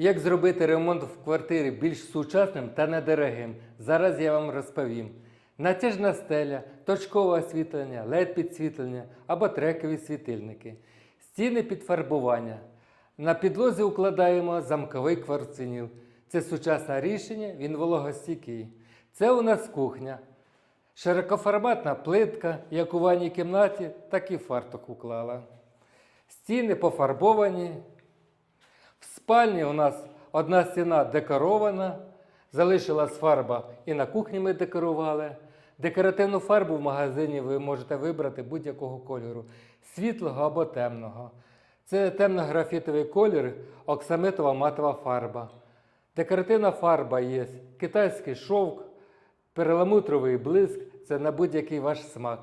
Як зробити ремонт в квартирі більш сучасним та недорогим? Зараз я вам розповім. Натяжна стеля, точкове освітлення, led підсвітлення або трекові світильники, стіни під фарбування. На підлозі укладаємо замковий кварциніл. Це сучасне рішення, він вологостійкий. Це у нас кухня. Широкоформатна плитка, як у ванній кімнаті, так і фартук уклала. Стіни пофарбовані, в спальні у нас одна стіна декорована, залишилась фарба і на кухні ми декорували. Декоративну фарбу в магазині ви можете вибрати будь-якого кольору світлого або темного. Це темно-графітовий колір, оксамитова матова фарба. Декоративна фарба є китайський шовк, перламутровий блиск це на будь-який ваш смак.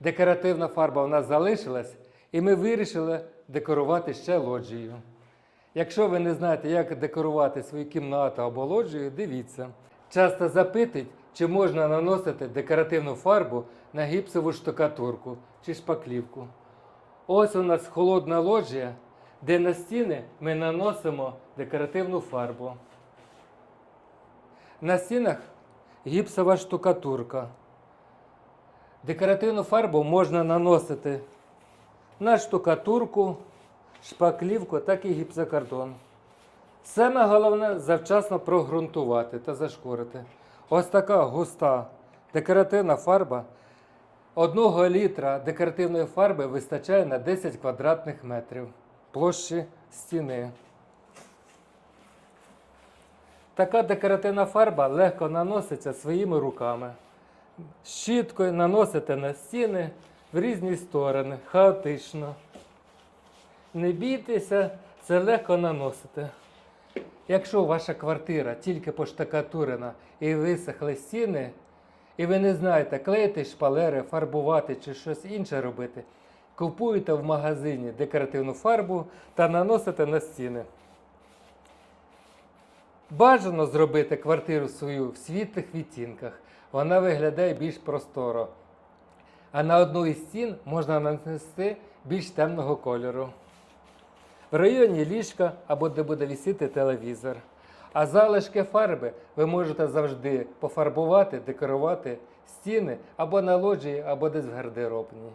Декоративна фарба у нас залишилась, і ми вирішили декорувати ще лоджією. Якщо ви не знаєте, як декорувати свою кімнату або лоджію, дивіться. Часто запитують, чи можна наносити декоративну фарбу на гіпсову штукатурку чи шпаклівку. Ось у нас холодна лоджія, де на стіни ми наносимо декоративну фарбу. На стінах гіпсова штукатурка. Декоративну фарбу можна наносити на штукатурку, шпаклівку, так і гіпсокартон. Саме головне завчасно прогрунтувати та зашкурити. Ось така густа декоративна фарба. Одного літра декоративної фарби вистачає на 10 квадратних метрів площі стіни. Така декоративна фарба легко наноситься своїми руками. Щіткою наносите на стіни в різні сторони, хаотично. Не бійтеся, це легко наносити. Якщо ваша квартира тільки поштукатурена і висохли стіни, і ви не знаєте, клеїти шпалери, фарбувати чи щось інше робити, купуєте в магазині декоративну фарбу та наносите на стіни. Бажано зробити квартиру свою в світлих відтінках. Вона виглядає більш просторо. А на одну із стін можна нанести більш темного кольору. В районі ліжка або де буде вісіти телевізор. А залишки фарби ви можете завжди пофарбувати, декорувати стіни або на лоджії, або десь в гардеробній.